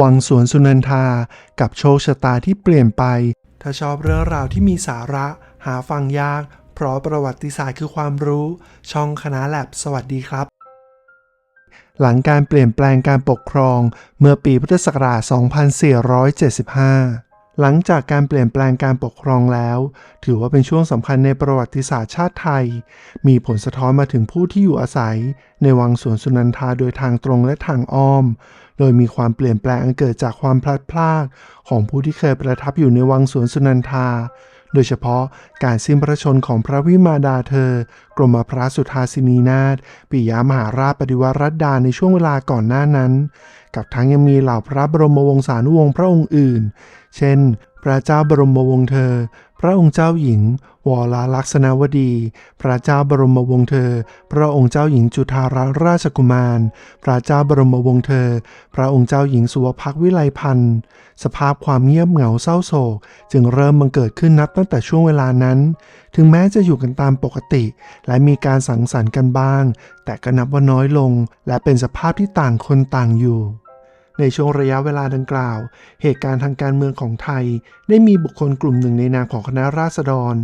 วังสวนสุนันทา กับโชคชะตาที่เปลี่ยนไป ถ้าชอบเรื่องราวที่มีสาระ หาฟังยาก เพราะประวัติศาสตร์คือความรู้ ช่องคณะแลบสวัสดีครับ หลังการเปลี่ยนแปลงการปกครองเมื่อปีพุทธศักราช 2475 หลังจากการเปลี่ยนแปลงการปกครองแล้ว ถือว่าเป็นช่วงสำคัญในประวัติศาสตร์ชาติไทย มีผลสะท้อนมาถึงผู้ที่อยู่อาศัย ในวังสวนสุนันทาโดยทางตรงและทางอ้อม โดยมีความเปลี่ยนแปลงอันเกิดจากความพลัดพราก ของผู้ที่เคยประทับอยู่ในวังสวนสุนันทา โดยเฉพาะการสิ้นพระชนของพระวิมาดาเธอ กรมพระสุทธาสินีนาถปิยมหาราชปฏิวัติรัตดาในช่วงเวลาก่อนหน้านั้น กับทั้งยังมีเหล่าพระบรมวงศานุวงศ์พระองค์อื่น เช่น พระเจ้าบรมวงศ์เธอ ระองค์เจ้าหญิง วรลักษณวดี พระเจ้าบรมวงศ์เธอ พระองค์เจ้าหญิงจุฑาราราชกุมาร พระเจ้าบรมวงศ์เธอ พระองค์เจ้าหญิงสุวพักวิไลพันธ์ สภาพความเงียบเหงาเศร้าโศก จึงเริ่มบังเกิดขึ้นนับตั้งแต่ช่วงเวลานั้น ถึงแม้จะอยู่กันตามปกติ และมีการสังสรรค์กันบ้าง แต่ก็นับว่าน้อยลง และเป็นสภาพที่ต่างคนต่างอยู่ ในช่วงระยะเวลาดังกล่าว เหตุการณ์ทางการเมืองของไทย ได้มีบุคคลกลุ่มหนึ่งในนามของคณะราษฎร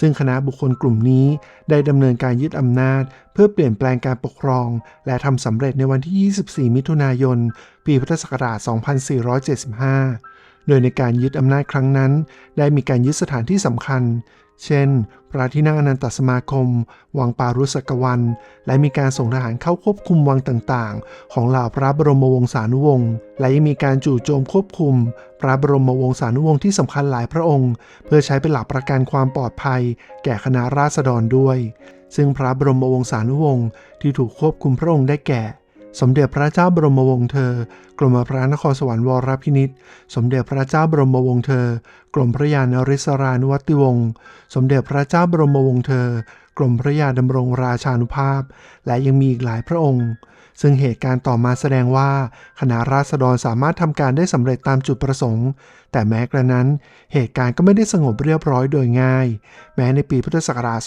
ซึ่งคณะบุคคลกลุ่มนี้ ได้ดำเนินการยึดอำนาจ เพื่อเปลี่ยนแปลงการปกครอง และทำสำเร็จในวันที่ 24 มิถุนายน ปีพุทธศักราช 2475 โดยในการยึดอำนาจครั้งนั้น ได้มีการยึดสถานที่สำคัญ เช่น พระที่นั่งอนันตสมาคม วังปารุสกวัน และมีการส่งทหารเข้าควบคุมวังต่างๆ ของเหล่าพระบรมวงศานุวงศ์ และยังมีการจู่โจมควบคุม พระบรมวงศานุวงศ์ที่สำคัญหลายพระองค์ เพื่อใช้เป็นหลักประกันความปลอดภัย แก่คณะราษฎรด้วย ซึ่งพระบรมวงศานุวงศ์ที่ถูกควบคุมพระองค์ได้แก่ สมเด็จพระเจ้าบรมวงศ์เธอ กรมพระนครสวรรค์วรพินิษฐ์สมเด็จพระเจ้าบรมวงศ์เธอ กรมพระยานริศรานุวัติวงศ์ สมเด็จพระเจ้าบรมวงศ์เธอ กรมพระยาดำรงราชานุภาพ และยังมีอีกหลายพระองค์ ซึ่งเหตุการณ์ต่อมาแสดงว่าคณะราษฎรสามารถทำการได้สำเร็จตามจุดประสงค์ แต่แม้กระนั้น เหตุการณ์ก็ไม่ได้สงบเรียบร้อยโดยง่าย แม้ในปีพุทธศักราช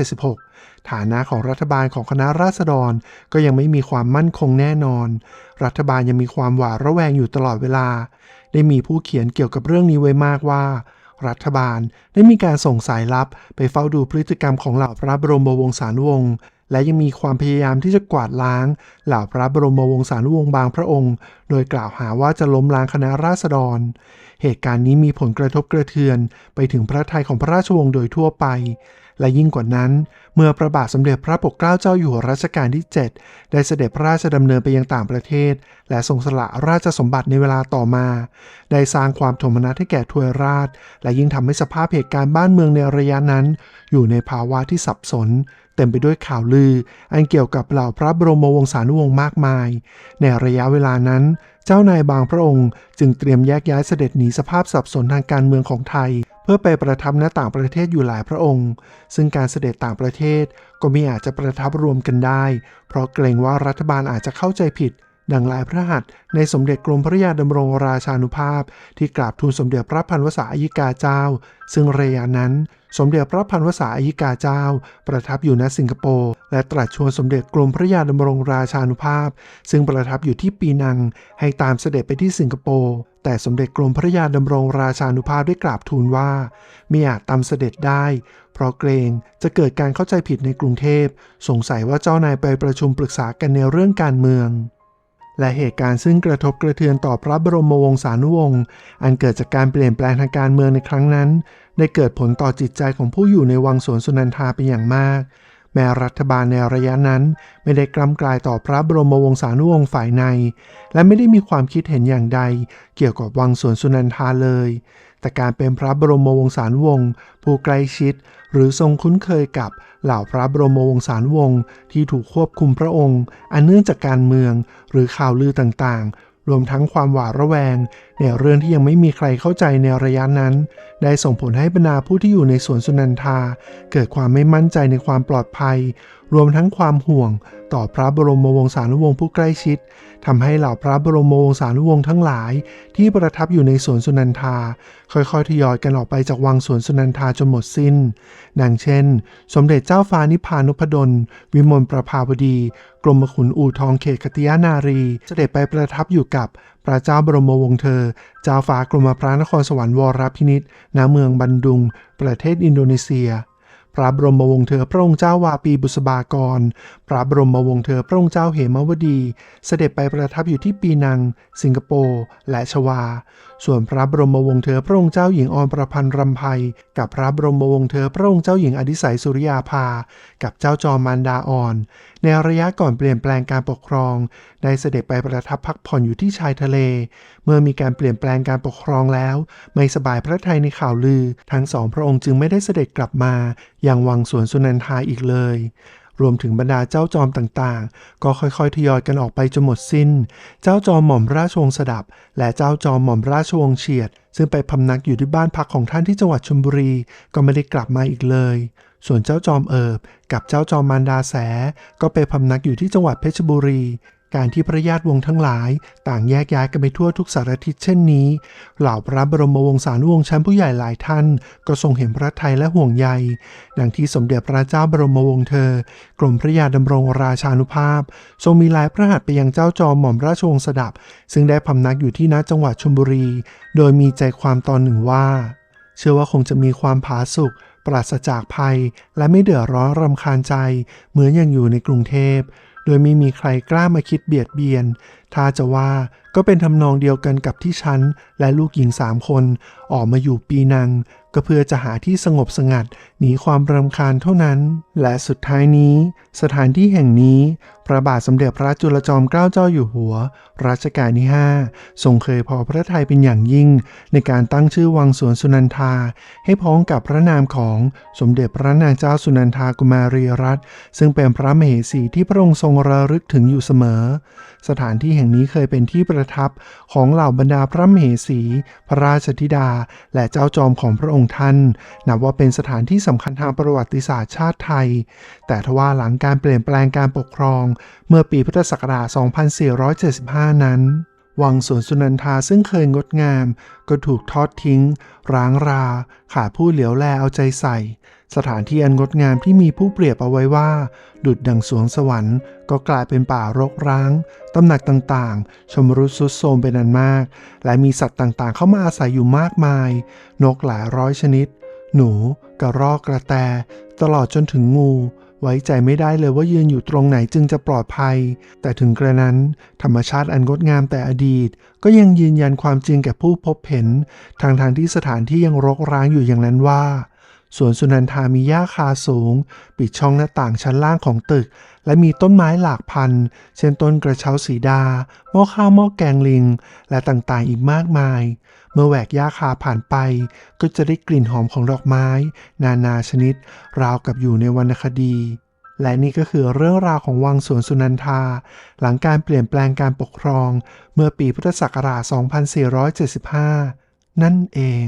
2476 ฐานะของรัฐบาลของคณะราษฎรก็ยังไม่มีความมั่นคงแน่นอน รัฐบาลยังมีความหวาดระแวงอยู่ตลอดเวลา ได้มีผู้เขียนเกี่ยวกับเรื่องนี้ไว้มากว่า รัฐบาล ได้มีการส่งสายลับไปเฝ้าดูพฤติกรรมของเหล่าพระบรมวงศานุวงศ์ และยังมีความพยายามที่จะกวาดล้าง เหล่าพระบรมวงศานุวงศ์บางพระองค์ โดยกล่าวหาว่าจะล้มล้างคณะราษฎร เหตุการณ์นี้มีผลกระทบกระเทือน ไปถึงพระทัยของพระราชวงศ์โดยทั่วไป และยิ่งกว่านั้น เมื่อพระบาทสมเด็จพระปกเกล้าเจ้าอยู่หัวรัชกาลที่ 7 ได้เสด็จพระราชดำเนินไปยังต่างประเทศ และทรงสละราชสมบัติในเวลาต่อมา ได้สร้างความโทมนัสให้แก่ทวยราช และยิ่งทำให้สภาพเหตุการณ์บ้านเมืองในระยะนั้น อยู่ในภาวะที่สับสน เต็มไปด้วยข่าวลือ อันเกี่ยวกับเหล่าพระบรมวงศานุวงศ์มากมาย ในระยะเวลานั้น เจ้านายบางพระองค์ จึงเตรียมแยกย้ายเสด็จหนีสภาพสับสนทางการเมืองของไทย เพื่อไปประทับณต่างประเทศอยู่หลายพระองค์ ซึ่งการเสด็จต่างประเทศก็ไม่อาจจะประทับรวมกันได้ เพราะเกรงว่ารัฐบาลอาจจะเข้าใจผิด ดังลายพระหัตถ์ในสมเด็จกรมพระยาดำรงราชานุภาพ ที่กราบทูลสมเด็จพระพันวษาอิกาเจ้า ซึ่งระยะนั้นสมเด็จพระพันวษาอิกาเจ้า ประทับอยู่ณสิงคโปร์และตรัสชวนสมเด็จกรมพระยาดำรงราชานุภาพ ซึ่งประทับอยู่ที่ปีนัง ให้ตามเสด็จไปที่สิงคโปร์แต่สมเด็จกรมพระยาดำรงราชานุภาพได้กราบทูลว่าไม่อาจตามเสด็จได้ เพราะเกรงจะเกิดการเข้าใจผิดในกรุงเทพ สงสัยว่าเจ้านายไปประชุมปรึกษากันในเรื่องการเมือง และเหตุการณ์ซึ่งกระทบกระเทือนต่อพระบรมวงศานุวงศ์อันเกิดจากการเปลี่ยนแปลงทางการเมืองในครั้งนั้น ได้เกิดผลต่อจิตใจของผู้อยู่ในวังสวนสุนันทาเป็นอย่างมาก แม้รัฐบาลในระยะนั้น ไม่ได้กล้ำกลายต่อพระบรมวงศานุวงศ์ฝ่ายใน และไม่ได้มีความคิดเห็นอย่างใด เกี่ยวกับวังสวนสุนันทาเลย แต่การเป็นพระบรมวงศานุวงศ์ผู้ใกล้ชิด หรือทรงคุ้นเคยกับเหล่าพระบรมวงศานุวงศ์ที่ถูกควบคุมพระองค์ อันเนื่องจากการเมืองหรือข่าวลือต่างๆ รวมทั้งความหวาดระแวง ในเรื่องที่ยังไม่มีใครเข้าใจในระยะนั้น ได้ส่งผลให้บรรดาผู้ที่อยู่ในสวนสุนันทา เกิดความไม่มั่นใจในความปลอดภัย รวมทั้งความห่วงต่อพระบรมวงศานุวงศ์ผู้ใกล้ชิดทำให้เหล่าพระบรมวงศานุวงศ์ทั้งหลาย ที่ประทับอยู่ในสวนสุนันทา ค่อยๆทยอยกันออกไปจากวังสวนสุนันทาจนหมดสิ้น ดังเช่น สมเด็จเจ้าฟ้านิพพานุพดล วิมลประภาวดี กรมขุนอู่ทองเขตคติยานารี เสด็จไปประทับอยู่กับพระเจ้าบรมวงศ์เธอ เจ้าฟ้ากรมพระนครสวรรค์วรพินิษณเมืองบันดุง ประเทศอินโดนีเซีย พระบรมวงศ์เธอพระองค์เจ้าวาปีบุษบากร ระบรมวงศ์เธอพระองค์เจ้าเหมวดี เสด็จไปประทับอยู่ที่ปีนัง สิงคโปร์และชวา ส่วนพระบรมวงศ์เธอพระองค์เจ้าหญิงออนประพันธ์รำไพกับพระบรมวงศ์เธอพระองค์เจ้าหญิงอดิสัยสุริยาภา กับเจ้าจอมมารดาอ่อน ในระยะก่อนเปลี่ยนแปลงการปกครอง ได้เสด็จไปประทับพักผ่อนอยู่ที่ชายทะเล เมื่อมีการเปลี่ยนแปลงการปกครองแล้ว ไม่สบายพระทัยในข่าวลือ ทั้งสองพระองค์จึงไม่ได้เสด็จกลับมาอยังวังสวนสุนันทาอีกเลย รวมถึงบรรดาเจ้าจอมต่างๆ ก็ค่อยๆ ทยอยกันออกไปจนหมดสิ้น เจ้าจอมหม่อมราชวงศ์สดับ และเจ้าจอมหม่อมราชวงศ์เฉียด ซึ่งไปพำนักอยู่ที่บ้านพักของท่านที่จังหวัดชลบุรี ก็ไม่ได้กลับมาอีกเลย ส่วนเจ้าจอมเอิบกับเจ้าจอมมารดาแส ก็ไปพำนักอยู่ที่จังหวัดเพชรบุรี การที่พระญาติวงศ์ทั้งหลาย ต่างแยกย้ายกันไปทั่วทุกสารทิศเช่นนี้ เหล่าพระบรมวงศานุวงศ์ชั้นผู้ใหญ่หลายท่าน ก็ทรงเห็นพระทัยและห่วงใย ดังที่สมเด็จพระเจ้าบรมวงศ์เธอ กรมพระยาดำรงราชานุภาพ ทรงมีลายพระหัตถ์ไปยังเจ้าจอมหม่อมราชวงศ์สดับ ซึ่งได้พำนักอยู่ที่ณจังหวัดชลบุรี โดยมีใจความตอนหนึ่งว่า เชื่อว่าคงจะมีความผาสุกปราศจากภัย และไม่เดือดร้อนรำคาญใจ เหมือนอย่างอยู่ในกรุงเทพ โดยไม่มีใครกล้ามาคิดเบียดเบียน ถ้าจะว่าก็เป็นทำนองเดียวกันกับที่ฉัน และลูกหญิงสามคน ออกมาอยู่ปีนัง ก็เพื่อจะหาที่สงบสงัดหนีความรำคาญเท่านั้น และสุดท้ายนี้ สถานที่แห่งนี้ พระบาทสมเด็จพระจุลจอมเกล้าเจ้าอยู่หัว รัชกาลที่ 5 ทรงเคยพอพระทัยเป็นอย่างยิ่ง ในการตั้งชื่อวังสวนสุนันทา ให้พ้องกับพระนามของสมเด็จพระนางเจ้าสุนันทากุมารีรัตน์ซึ่งเป็นพระมเหสีที่พระองค์ทรงระลึกถึงอยู่เสมอ สถานที่แห่งนี้เคยเป็นที่ประทับของเหล่าบรรดาพระมเหสี พระราชธิดา และเจ้าจอมของพระองค์ท่าน นับว่าเป็นสถานที่สำคัญทางประวัติศาสตร์ชาติไทย แต่ทว่าหลังการเปลี่ยนแปลงการปกครอง เมื่อปีพุทธศักราช 2475 นั้น วังสวนสุนันทาซึ่งเคยงดงาม ก็ถูกทอดทิ้ง ร้างรา ขาดผู้เหลียวแลเอาใจใส่ สถานที่อันงดงามที่มีผู้เปรียบเอาไว้ว่า ดุดดังสวงสวรรค์ ก็กลายเป็นป่ารกร้าง ตำหนักต่างๆ ชมรุดสุดโทมเป็นอันมาก และมีสัตว์ต่างๆ เข้ามาอาศัยอยู่มากมาย นกหลายร้อยชนิด หนู กระรอกกระแต ตลอดจนถึงงู ไว้ใจไม่ได้เลยว่ายืนอยู่ตรงไหนจึงจะปลอดภัย แต่ถึงกระนั้น ธรรมชาติอันงดงามแต่อดีต ก็ยังยืนยันความจริงแก่ผู้พบเห็น ทางทางที่สถานที่ยังรกร้างอยู่อย่างนั้นว่าสวนสุนันทามีหญ้าคาสูง ปิดช่องหน้าต่างชั้นล่างของตึก และมีต้นไม้หลากพัน เช่นต้นกระเช้าสีดาหม้อข้าวหม้อแกงลิง และต่างๆอีกมากมาย เมื่อแหวกหญ้าคาผ่านไป ก็จะได้กลิ่นหอมของดอกไม้ นานาชนิด ราวกับอยู่ในวรรณคดี และนี่ก็คือเรื่องราวของวังสวนสุนันทา หลังการเปลี่ยนแปลงการปกครอง เมื่อปีพุทธศักราช 2475 นั่นเอง